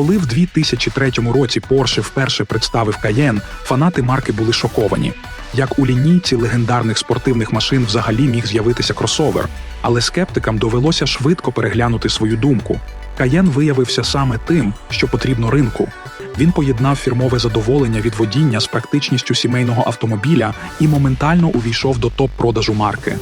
Коли в 2003 році Porsche вперше представив Cayenne, фанати марки були шоковані. Як у лінійці легендарних спортивних машин взагалі міг з'явитися кросовер, але скептикам довелося швидко переглянути свою думку. Cayenne виявився саме тим, що потрібно ринку. Він поєднав фірмове задоволення від водіння з практичністю сімейного автомобіля і моментально увійшов до топ-продажу марки.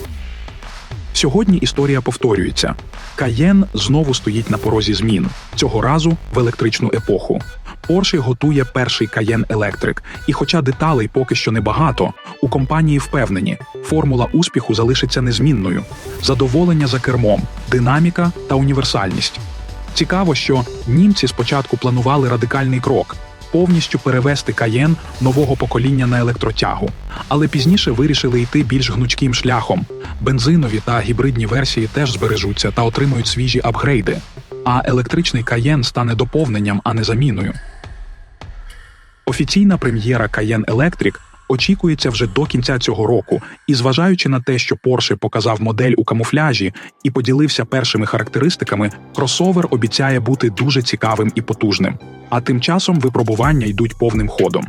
Сьогодні історія повторюється. Каєн знову стоїть на порозі змін, цього разу в електричну епоху. Porsche готує перший Cayenne Electric, і хоча деталей поки що небагато, у компанії впевнені, формула успіху залишиться незмінною: задоволення за кермом, динаміка та універсальність. Цікаво, що німці спочатку планували радикальний крок повністю перевести каєн нового покоління на електротягу, але пізніше вирішили йти більш гнучким шляхом. Бензинові та гібридні версії теж збережуться та отримують свіжі апгрейди. А електричний каєн стане доповненням, а не заміною. Офіційна прем'єра Cayenne Electric очікується вже до кінця цього року, і зважаючи на те, що Porsche показав модель у камуфляжі і поділився першими характеристиками, кросовер обіцяє бути дуже цікавим і потужним. А тим часом випробування йдуть повним ходом.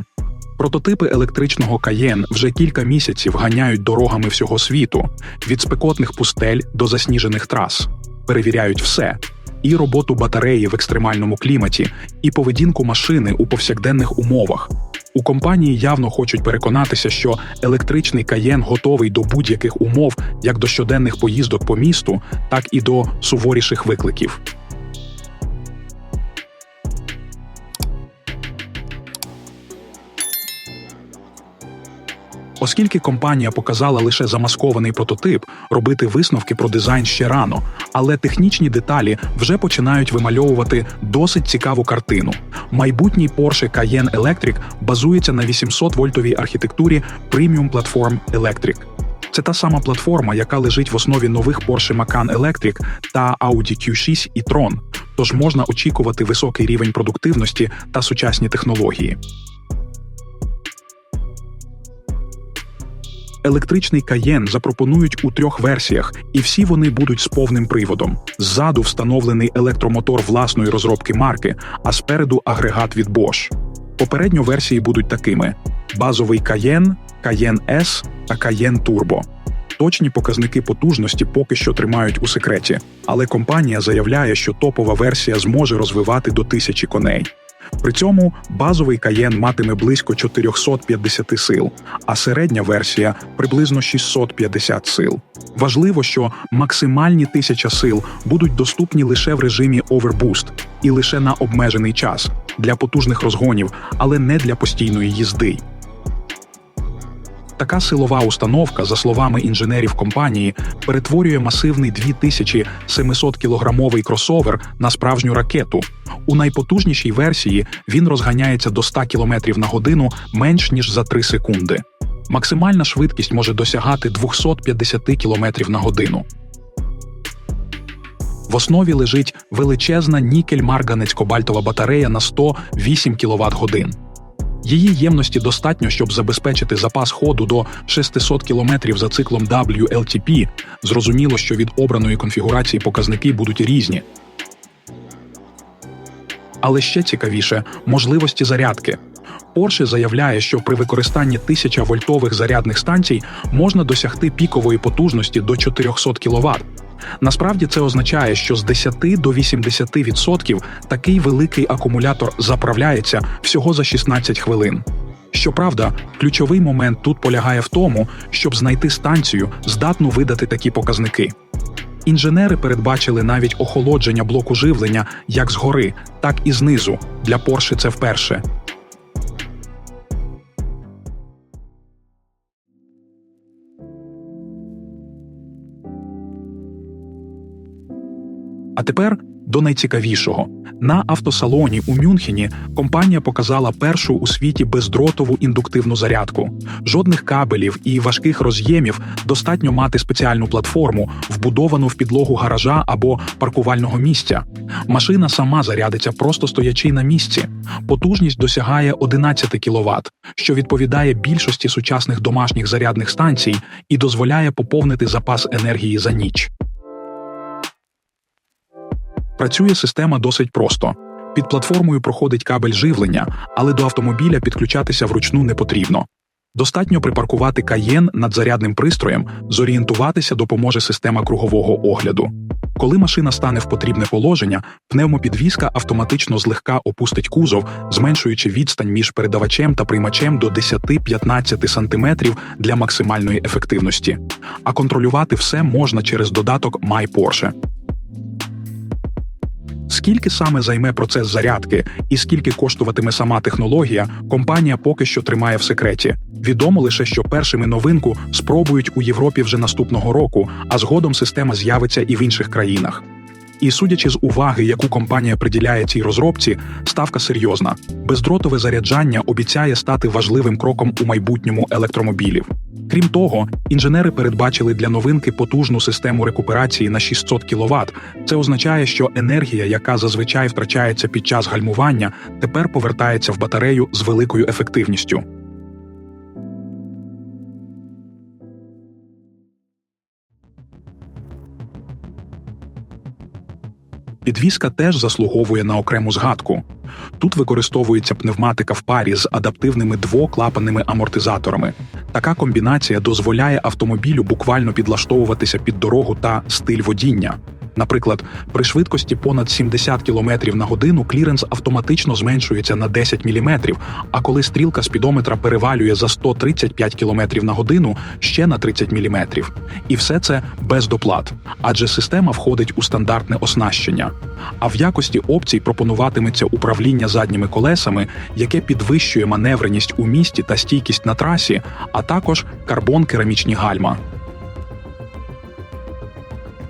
Прототипи електричного Cayenne вже кілька місяців ганяють дорогами всього світу від спекотних пустель до засніжених трас, перевіряють все. І роботу батареї в екстремальному кліматі, і поведінку машини у повсякденних умовах, у компанії явно хочуть переконатися, що електричний каєн готовий до будь-яких умов, як до щоденних поїздок по місту, так і до суворіших викликів. Оскільки компанія показала лише замаскований прототип, робити висновки про дизайн ще рано, але технічні деталі вже починають вимальовувати досить цікаву картину. Майбутній Porsche Cayenne Electric базується на 800-вольтовій архітектурі Premium Platform Electric. Це та сама платформа, яка лежить в основі нових Porsche Macan Electric та Audi Q6 і Tron, тож можна очікувати високий рівень продуктивності та сучасні технології. Електричний каєн запропонують у трьох версіях, і всі вони будуть з повним приводом. Ззаду встановлений електромотор власної розробки марки, а спереду агрегат від Bosch. Попередньо версії будуть такими: базовий каєн, каєн S та каєн Turbo. Точні показники потужності поки що тримають у секреті, але компанія заявляє, що топова версія зможе розвивати до тисячі коней. При цьому базовий каєн матиме близько 450 сил, а середня версія приблизно 650 сил. Важливо, що максимальні 1000 сил будуть доступні лише в режимі Overboost і лише на обмежений час для потужних розгонів, але не для постійної їзди. Така силова установка, за словами інженерів компанії, перетворює масивний 2700 кілограмовий кросовер на справжню ракету. У найпотужнішій версії він розганяється до 100 км на годину менш ніж за 3 секунди. Максимальна швидкість може досягати 250 км на годину. В основі лежить величезна нікель марганець кобальтова батарея на 108 кВт годин. Її ємності достатньо, щоб забезпечити запас ходу до 600 км за циклом WLTP. Зрозуміло, що від обраної конфігурації показники будуть різні. Але ще цікавіше можливості зарядки. Porsche заявляє, що при використанні 1000 вольтових зарядних станцій можна досягти пікової потужності до 400 кВт. Насправді це означає, що з 10 до 80% такий великий акумулятор заправляється всього за 16 хвилин. Щоправда, ключовий момент тут полягає в тому, щоб знайти станцію, здатну видати такі показники. Інженери передбачили навіть охолодження блоку живлення як згори, так і знизу. Для Porsche це вперше. А тепер до найцікавішого на автосалоні у Мюнхені компанія показала першу у світі бездротову індуктивну зарядку. Жодних кабелів і важких роз'ємів достатньо мати спеціальну платформу, вбудовану в підлогу гаража або паркувального місця. Машина сама зарядиться, просто стоячи на місці. Потужність досягає 11 кВт, що відповідає більшості сучасних домашніх зарядних станцій і дозволяє поповнити запас енергії за ніч. Працює система досить просто. Під платформою проходить кабель живлення, але до автомобіля підключатися вручну не потрібно. Достатньо припаркувати каєн над зарядним пристроєм, зорієнтуватися допоможе система кругового огляду. Коли машина стане в потрібне положення, пневмопідвізка автоматично злегка опустить кузов, зменшуючи відстань між передавачем та приймачем до 10-15 см для максимальної ефективності. А контролювати все можна через додаток MyPorsche. Скільки саме займе процес зарядки і скільки коштуватиме сама технологія, компанія поки що тримає в секреті. Відомо лише, що першими новинку спробують у Європі вже наступного року, а згодом система з'явиться і в інших країнах. І судячи з уваги, яку компанія приділяє цій розробці, ставка серйозна. Бездротове заряджання обіцяє стати важливим кроком у майбутньому електромобілів. Крім того, інженери передбачили для новинки потужну систему рекуперації на 600 кВт. Це означає, що енергія, яка зазвичай втрачається під час гальмування, тепер повертається в батарею з великою ефективністю. Підвізка теж заслуговує на окрему згадку. Тут використовується пневматика в парі з адаптивними двоклапанними амортизаторами. Така комбінація дозволяє автомобілю буквально підлаштовуватися під дорогу та стиль водіння. Наприклад, при швидкості понад 70 км на годину кліренс автоматично зменшується на 10 мм, а коли стрілка спідометра перевалює за 135 км на годину ще на 30 мм. І все це без доплат, адже система входить у стандартне оснащення. А в якості опцій пропонуватиметься управління задніми колесами, яке підвищує маневреність у місті та стійкість на трасі, а також карбон-керамічні гальма.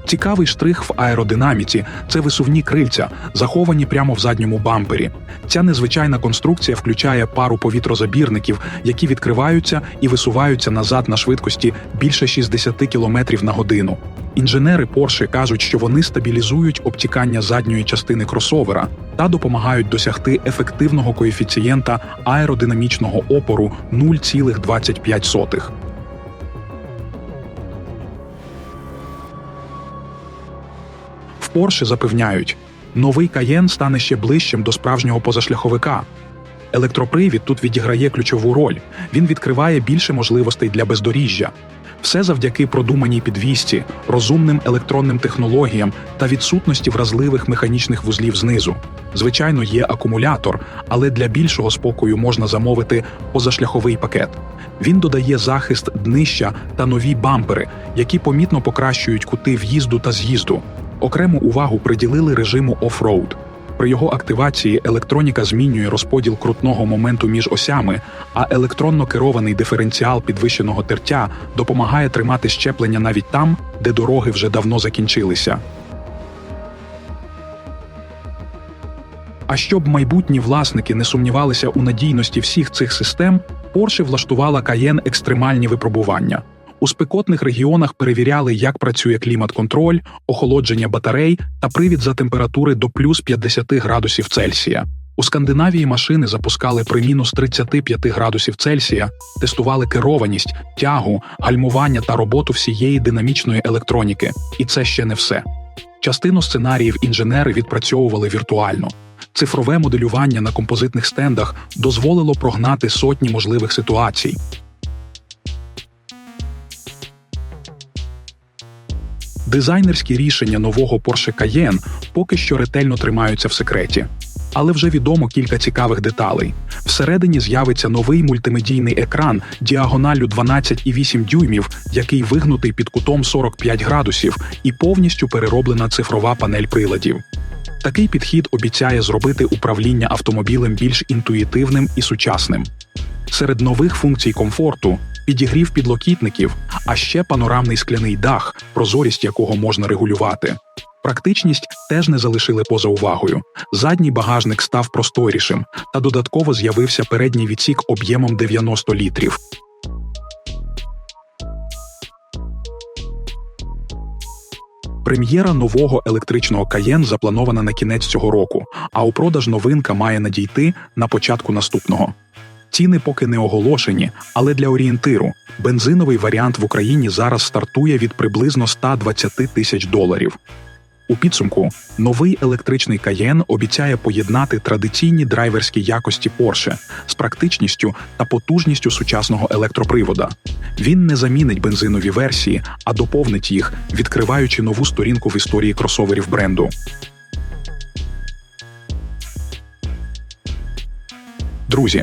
Цікавий штрих в аеродинаміці це висувні крильця, заховані прямо в задньому бампері. Ця незвичайна конструкція включає пару повітрозабірників, які відкриваються і висуваються назад на швидкості більше 60 км на годину. Інженери Porsche кажуть, що вони стабілізують обтікання задньої частини кросовера та допомагають досягти ефективного коефіцієнта аеродинамічного опору 0,25. В Porsche запевняють, новий Каєн стане ще ближчим до справжнього позашляховика. Електропривід тут відіграє ключову роль. Він відкриває більше можливостей для бездоріжжя. Все завдяки продуманій підвісці, розумним електронним технологіям та відсутності вразливих механічних вузлів знизу. Звичайно, є акумулятор, але для більшого спокою можна замовити позашляховий пакет. Він додає захист днища та нові бампери, які помітно покращують кути в'їзду та з'їзду. Окрему увагу приділили режиму офроуд. При його активації електроніка змінює розподіл крутного моменту між осями, а електронно керований диференціал підвищеного тертя допомагає тримати щеплення навіть там, де дороги вже давно закінчилися. А щоб майбутні власники не сумнівалися у надійності всіх цих систем, Porsche влаштувала Cayenne екстремальні випробування. У спекотних регіонах перевіряли, як працює клімат-контроль, охолодження батарей та привід за температури до плюс 50 градусів Цельсія. У Скандинавії машини запускали при мінус 35 градусів Цельсія, тестували керованість, тягу, гальмування та роботу всієї динамічної електроніки. І це ще не все. Частину сценаріїв інженери відпрацьовували віртуально. Цифрове моделювання на композитних стендах дозволило прогнати сотні можливих ситуацій. Дизайнерські рішення нового Porsche Cayenne поки що ретельно тримаються в секреті. Але вже відомо кілька цікавих деталей. Всередині з'явиться новий мультимедійний екран діагоналлю 12,8 дюймів, який вигнутий під кутом 45 градусів, і повністю перероблена цифрова панель приладів. Такий підхід обіцяє зробити управління автомобілем більш інтуїтивним і сучасним. Серед нових функцій комфорту підігрів підлокітників, а ще панорамний скляний дах, прозорість якого можна регулювати. Практичність теж не залишили поза увагою. Задній багажник став просторішим, та додатково з'явився передній відсік об'ємом 90 літрів. Прем'єра нового електричного Cayenne запланована на кінець цього року, а у продаж новинка має надійти на початку наступного. Ціни поки не оголошені, але для орієнтиру бензиновий варіант в Україні зараз стартує від приблизно 120 тисяч доларів. У підсумку новий електричний Cayenne обіцяє поєднати традиційні драйверські якості Porsche з практичністю та потужністю сучасного електропривода. Він не замінить бензинові версії, а доповнить їх, відкриваючи нову сторінку в історії кросоверів бренду. Друзі,